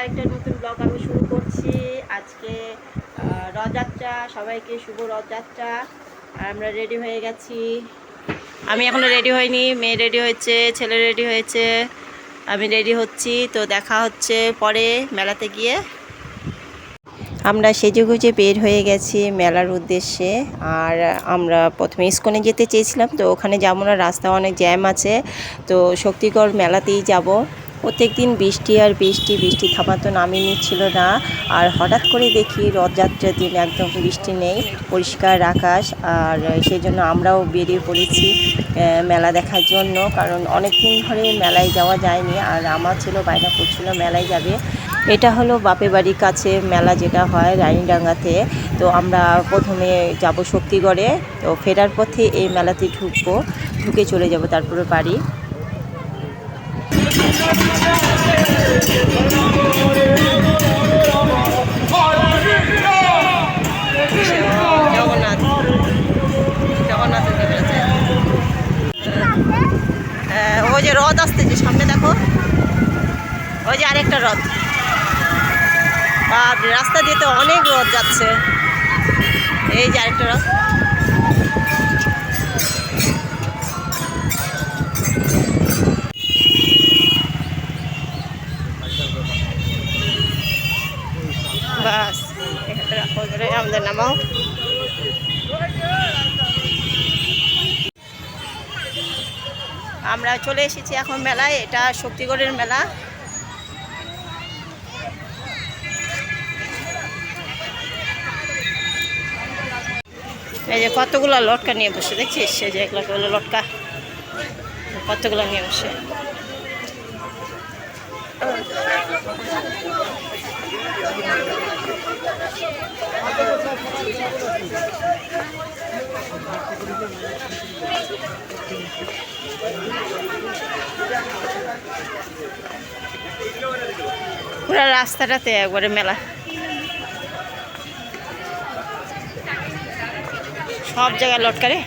আরেকটা নতুন ব্লগ আমি শুরু করছি। আজকে রথযাত্রা, সবাইকে শুভ রথযাত্রা। আর আমরা রেডি হয়ে গেছি। আমি এখনও রেডি হইনি মেয়ে রেডি হয়েছে, ছেলে রেডি হয়েছে। আমি রেডি হচ্ছি, তো দেখা হচ্ছে পরে মেলাতে গিয়ে। আমরা সেজে গুজে বের হয়ে গেছি মেলার উদ্দেশ্যে। আর আমরা প্রথমে ইস্কনে যেতে চেয়েছিলাম, তো ওখানে যাব না রাস্তা অনেক জ্যাম আছে। তো শক্তিগড় মেলাতেই যাব। প্রত্যেক দিন বৃষ্টি আর বৃষ্টি বৃষ্টি থামার তো নিচ্ছিল না। আর হঠাৎ করে দেখি রথযাত্রার দিন একদম বৃষ্টি নেই, পরিষ্কার আকাশ। আর সেই জন্য আমরাও বেরিয়ে পড়েছি মেলা দেখার জন্য। কারণ অনেক দিন ধরে মেলায় যাওয়া যায়নি, আর আমার ছিল বায়না করছিল মেলায় যাবে। এটা হলো বাপের বাড়ির কাছে মেলা যেটা হয় রানীডাঙ্গাতে। তো আমরা প্রথমে যাব শক্তিগড়ে, তো ফেরার পথে এই মেলাতে ঢুকবো, ঢুকে চলে যাব তারপরে বাড়ি। ওই যে রথ আসতেছে, সামনে দেখো। ওই যে আরেকটা রথ। আর রাস্তা দিয়ে তো অনেক রথ যাচ্ছে। এই যে আরেকটা রথ। আমরা চলে এসেছি এখন মেলায়, এটা শক্তিগড়ের মেলা। এই যে কতগুলো লটকা নিয়ে বসে দেখছিস সে যে এগুলো হলো লটকা। কতগুলো নিয়ে বসে। পুরো রাস্তাটাতে একবারে মেলা। সব জায়গায় লটকারে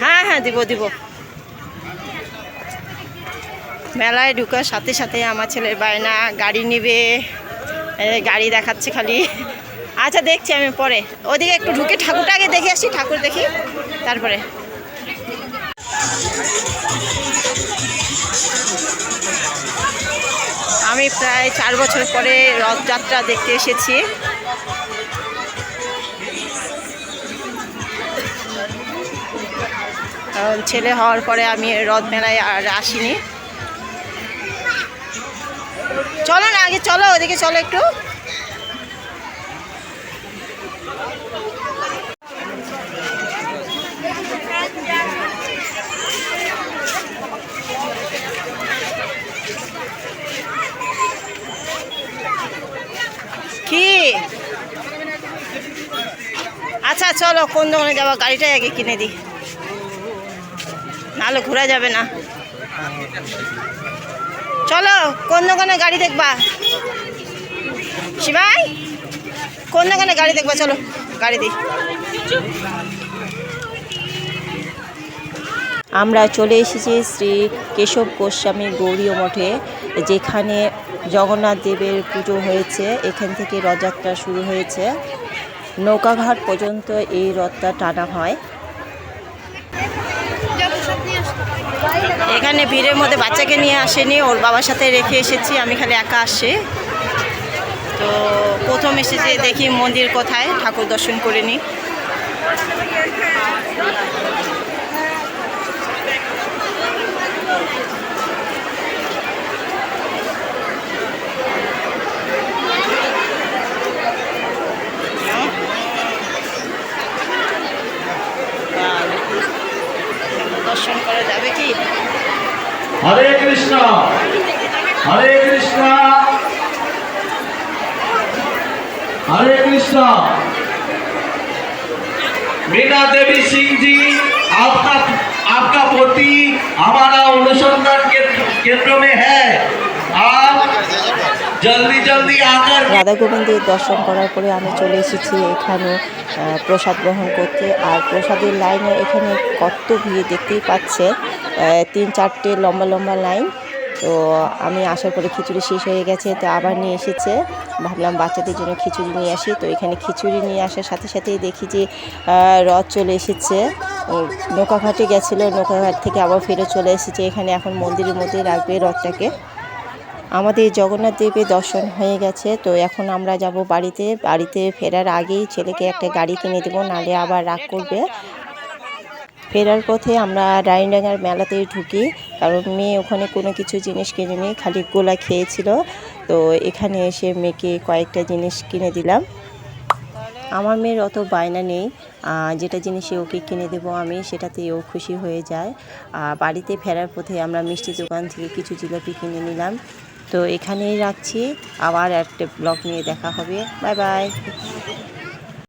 হ্যাঁ হ্যাঁ দিব দিব। মেলায় ঢুকার সাথে সাথে আমার ছেলের বায়না, গাড়ি নেবে গাড়ি দেখাচ্ছে খালি। আচ্ছা দেখছি আমি পরে। ওদিকে একটু ঢুকে ঠাকুরটা আগে দেখে আসি, ঠাকুর দেখি, তারপরে। আমি প্রায় চার বছর পরে রথযাত্রা দেখতে এসেছি। ছেলে হওয়ার পরে আমি রথ মেলায় আর আসিনি। চলো না, আগে চলো, ওদিকে চলো একটু। কি? আচ্ছা চলো, কোন দোকানে যাব? গাড়িটাই আগে কিনে দিই। নাহলে ঘোরা যাবে না। চলো, কোন দোকানে গাড়ি দেখবা? শিবাই? কোন দোকানে গাড়ি দেখবা, চলো, গাড়ি দিই। আমরা চলে এসেছি শ্রী কেশব গোস্বামী গৌরীয় মঠে, যেখানে জগন্নাথ দেবের পুজো হয়েছে। এখান থেকে রথযাত্রা শুরু হয়েছে। নৌকাঘাট পর্যন্ত এই রথটা টানা হয়। এখানে ভিড়ের মধ্যে বাচ্চাকে নিয়ে আসেনি, ওর বাবার সাথে রেখে এসেছি, আমি খালি একা আসি তো প্রথম এসেছি দেখি মন্দির কোথায়, ঠাকুর দর্শন করে নিই। দর্শন করা যাবে কি? হরে কৃষ্ণ হরে কৃষ্ণ। हरे कृष्णा मीना देवी सिंह जी आपका आपका पोती हमारा अनुसंधान केंद्र केंद्र में है आप जल्दी जल्दी आकर রাধা গোবিন্দের দর্শন করার পরে আমি চলে এসেছি এখানে আহ, প্রসাদ গ্রহণ করতে আর প্রসাদের লাইনে এখানে কত ভিড় দেখতেই পাচ্ছে আহ, তিন চারটে লম্বা লম্বা লাইন তো আমি আসার পরে খিচুড়ি শেষ হয়ে গেছে, তো আবার নিয়ে এসেছে। ভাবলাম বাচ্চাদের জন্য খিচুড়ি নিয়ে আসি, তো এখানে খিচুড়ি নিয়ে আসার সাথে সাথেই দেখি যে রথ চলে এসেছে। নৌকাঘাটে গেছিল, নৌকাঘাট থেকে আবার ফিরে চলে এসেছে। এখানে এখন মন্দিরের মধ্যে রাখবে রথটাকে। আমাদের জগন্নাথ দেবের দর্শন হয়ে গেছে, তো এখন আমরা যাব বাড়িতে। বাড়িতে ফেরার আগেই ছেলেকে একটা গাড়ি কিনে দেবো নালে আবার রাগ করবে। ফেরার পথে আমরা রায়নডাঙ্গার মেলাতে ঢুকি, কারণ মেয়ে ওখানে কোনো কিছু জিনিস কিনে কিনেনি খালি গোলা খেয়েছিল। তো এখানে এসে মেয়েকে কয়েকটা জিনিস কিনে দিলাম। আমার মেয়ের অত বায়না নেই। যেটা জিনিসে ওকে কিনে দেবো আমি, সেটাতে ও খুশি হয়ে যায়। আর বাড়িতে ফেরার পথে আমরা মিষ্টি দোকান থেকে কিছু জিলাপি কিনে নিলাম। তো এখানেই রাখছি। আবার একটা ব্লগ নিয়ে দেখা হবে। Bye bye.